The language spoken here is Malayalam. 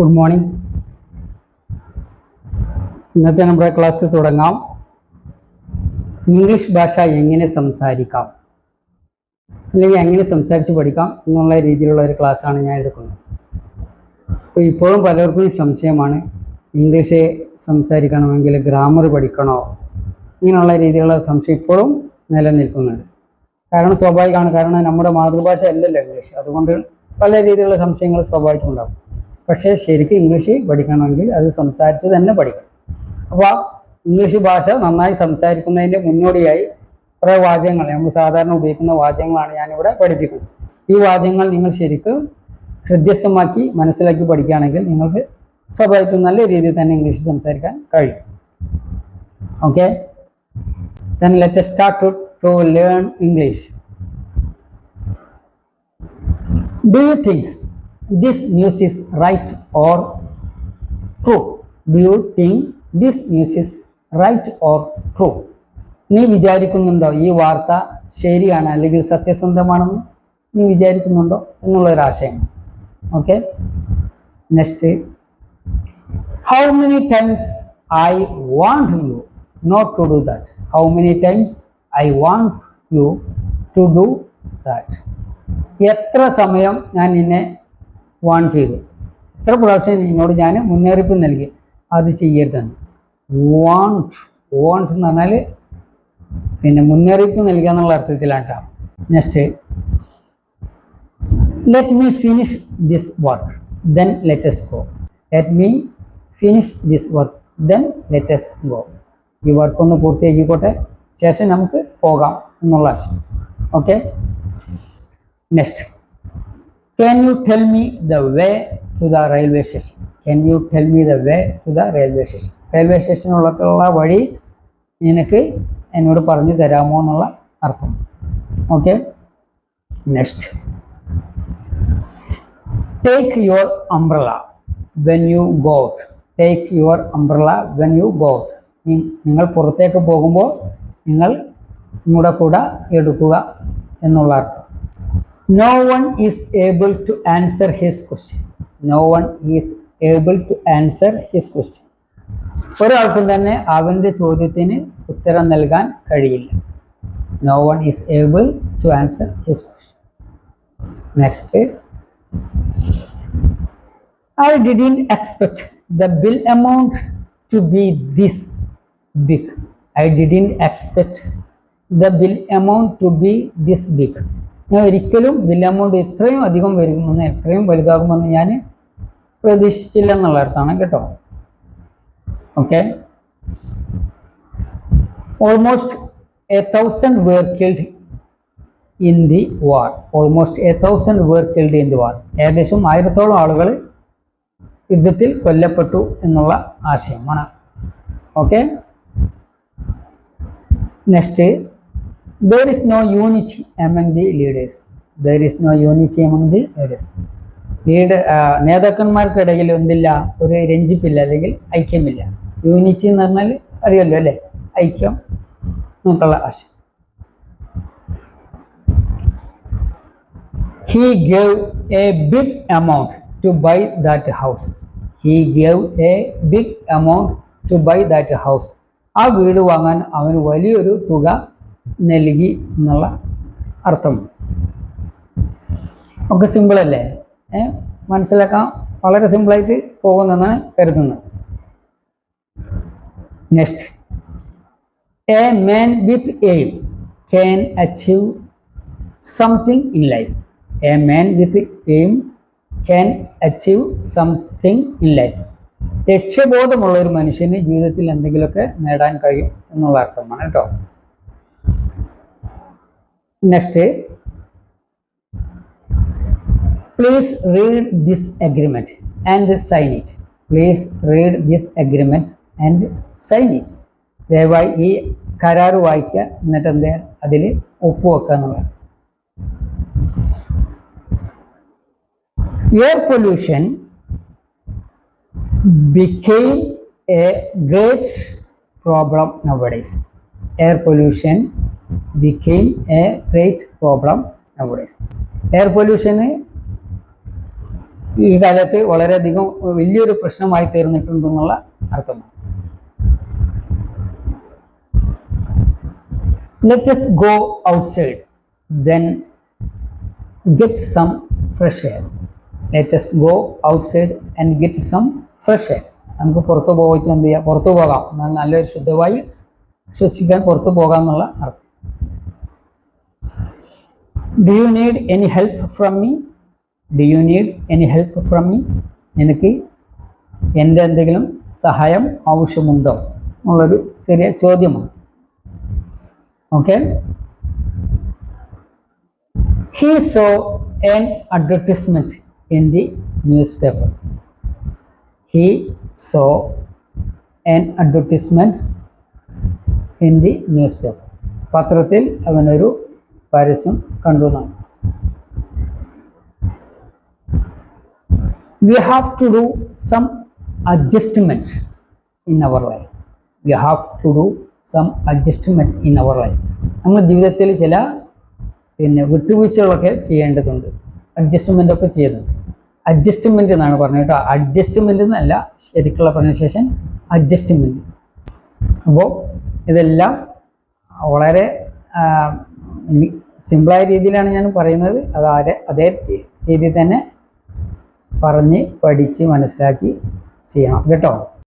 ഗുഡ് മോർണിംഗ് ഇന്നത്തെ നമ്മുടെ ക്ലാസ് തുടങ്ങാം. ഇംഗ്ലീഷ് ഭാഷ എങ്ങനെ സംസാരിക്കാം? അല്ലെങ്കിൽ എങ്ങനെ സംസാരിച്ച് പഠിക്കാം എന്നുള്ള രീതിയിലുള്ള ഒരു ക്ലാസ്സാണ് ഞാൻ എടുക്കുന്നത്. അപ്പോൾ ഇപ്പോഴും പലർക്കും സംശയമാണ് ഇംഗ്ലീഷ് സംസാരിക്കണമെങ്കിൽ ഗ്രാമർ പഠിക്കണോ? ഇങ്ങനെയുള്ള രീതിയിലുള്ള സംശയം ഇപ്പോഴും നിലനിൽക്കുന്നുണ്ട്. കാരണം സ്വാഭാവികമാണ് കാരണം നമ്മുടെ മാതൃഭാഷ അല്ലല്ലോ ഇംഗ്ലീഷ് അതുകൊണ്ട് പല രീതിയിലുള്ള സംശയങ്ങൾ സ്വാഭാവികം ഉണ്ടാകും പക്ഷേ ശരിക്കും ഇംഗ്ലീഷ് പഠിക്കണമെങ്കിൽ അത് സംസാരിച്ച് തന്നെ പഠിക്കണം. അപ്പോൾ ഇംഗ്ലീഷ് ഭാഷ നന്നായി സംസാരിക്കുന്നതിന്റെ മുന്നോടിയായി കുറേ വാചകങ്ങൾ നമ്മൾ സാധാരണ ഉപയോഗിക്കുന്ന വാചകങ്ങളാണ് ഞാനിവിടെ പഠിപ്പിക്കുന്നത്. ഈ വാചകങ്ങൾ നിങ്ങൾ ശരിക്കും ഹൃദ്യസ്ഥമാക്കി മനസ്സിലാക്കി പഠിക്കുകയാണെങ്കിൽ നിങ്ങൾക്ക് സ്വാഭാവികമായിട്ടും നല്ല രീതിയിൽ തന്നെ ഇംഗ്ലീഷ് സംസാരിക്കാൻ കഴിയും. Okay? Then let us start to, to learn English. Do you think this news is right or true? Do you think this news is right or true? നീ വിചാരിക്കുന്നുണ്ടോ ഈ വാർത്ത ശരിയാണ് അല്ലെങ്കിൽ സത്യസന്ധമാണെന്ന്? നീ വിചാരിക്കുന്നുണ്ടോ എന്നുള്ളൊരാശയം. Okay next how many times I want you not to do that how many times I want you to do that എത്ര സമയം ഞാൻ നിന്നെ വാൺ ചെയ്തു. എത്ര പ്രാവശ്യം നിന്നോട് ഞാൻ മുന്നറിയിപ്പ് നൽകി. അത് ചെയ്യരുതെന്ന്. വാണ്ട് വാണ്ട് എന്ന് പറഞ്ഞാൽ പിന്നെ മുന്നറിയിപ്പ് നൽകുക എന്നുള്ള അർത്ഥത്തിലാണ് കേട്ടോ next let me finish this work then let's go let me finish this work then let's go ഈ വർക്ക് ഒന്ന് പൂർത്തിയാക്കിക്കോട്ടെ. ശേഷം നമുക്ക് പോകാം എന്നുള്ള ആശയം. Okay next can you tell me the way to the railway station? Can you tell me the way to the railway station? Railway സ്റ്റേഷനുള്ളക്കുള്ള വഴി നിനക്ക് എന്നോട് പറഞ്ഞു തരാമോ എന്നുള്ള അർത്ഥം. Okay next take your umbrella when you got take your umbrella when you got നിങ്ങൾ പുറത്തേക്ക് പോകുമ്പോൾ നിങ്ങൾ നിങ്ങളുടെ കൂടെ എടുക്കുക എന്നുള്ള അർത്ഥം. No one is able to answer his question no one is able to answer his question ഒരാൾക്കും തന്നെ അവൻ്റെ ചോദ്യത്തിന് ഉത്തരം നൽകാൻ കഴിയില്ല no one is able to answer his question next I didn't expect the bill amount to be this big. I didn't expect the bill amount to be this big. ഞാൻ ഒരിക്കലും ബിൽ എമൗണ്ട് ഇത്രയും അധികം വരുമെന്ന് എത്രയും വലുതാകുമെന്ന് ഞാൻ പ്രതീക്ഷിച്ചില്ല അർത്ഥമാണ് കേട്ടോ. Okay almost a thousand were killed in the war almost a thousand were killed in the war ഏകദേശം ആയിരത്തോളം ആളുകൾ യുദ്ധത്തിൽ കൊല്ലപ്പെട്ടു എന്നുള്ള ആശയമാണ്. Okay next there is no unity among the leaders there is no unity among the leaders lead നേതാക്കന്മാർക്കിടയിൽ എന്തില്ല ഒരു രഞ്ജിപ്പില്ല അല്ലെങ്കിൽ ഐക്യമില്ല. യൂണിറ്റി എന്ന് പറഞ്ഞാൽ അറിയല്ലോ അല്ലേ? ഐക്യം നമുക്കുള്ള ആശയം. He gave a big amount to buy that house he gave a big amount to buy that house ആ വീട് വാങ്ങാൻ അവന് വലിയൊരു തുക നൽകി എന്നുള്ള അർത്ഥം. നമുക്ക് സിമ്പിളല്ലേ മനസ്സിലാക്കാൻ വളരെ സിമ്പിളായിട്ട് പോകുന്നെന്നാണ് കരുതുന്നത്. Next a man with aim can achieve something in life a man with aim can achieve something in life ലക്ഷ്യബോധമുള്ള ഒരു മനുഷ്യന് ജീവിതത്തിൽ എന്തെങ്കിലുമൊക്കെ നേടാൻ കഴിയും എന്നുള്ള അർത്ഥമാണ് കേട്ടോ. Next please read this agreement and sign it please read this agreement and sign it ദയവായി ഈ കരാറ് വായിക്കുക. എന്നിട്ട് എന്താ അതിൽ ഒപ്പുവെക്കുക എന്നുള്ളതാണ് air pollution became a great problem nowadays. Air pollution became a great problem nowadays. Air പൊല്യൂഷന് ഈ കാലത്ത് വളരെയധികം വലിയൊരു പ്രശ്നമായി തീർന്നിട്ടുണ്ടെന്നുള്ള അർത്ഥമാണ്. Let us go outside then get some fresh air let us go outside and get some fresh air നമുക്ക് പുറത്തു പോയിട്ട് എന്ത് ചെയ്യാം? പുറത്തു പോകാം. നല്ലൊരു ശുദ്ധവായു ശ്വസിക്കാൻ പുറത്തു പോകാം എന്നുള്ള അർത്ഥം. Do you need any help from me do you need any help from me എനിക്ക് എന്റെ എന്തെങ്കിലും സഹായം ആവശ്യമുണ്ടോ? എന്നുള്ളൊരു ചെറിയ ചോദ്യമാണ്. Okay he saw an advertisement in the newspaper he saw an advertisement in the newspaper പത്രത്തിൽ അവനൊരു പരസ്യം കണ്ടു എന്നാണ്. We have to do some adjustment in our life we have to do some adjustment in our life നമ്മുടെ ജീവിതത്തിൽ ചില പിന്നെ വിട്ടുവീഴ്ചകളൊക്കെ ചെയ്യേണ്ടതുണ്ട്. അഡ്ജസ്റ്റ്മെന്റ് ഒക്കെ ചെയ്യുന്നുണ്ട് അഡ്ജസ്റ്റ്മെന്റ് എന്നാണ് പറഞ്ഞത് കേട്ടോ. അഡ്ജസ്റ്റ്മെന്റ് എന്നല്ല ശരിക്കുള്ള പറഞ്ഞ ശേഷം അഡ്ജസ്റ്റ്മെന്റ് അപ്പോൾ ഇതെല്ലാം വളരെ സിമ്പിളായ രീതിയിലാണ് ഞാൻ പറയുന്നത്. അത് ആരെ അതേ രീതിയിൽ തന്നെ പറഞ്ഞ് പഠിച്ച് മനസ്സിലാക്കി ചെയ്യണം. കേട്ടോ?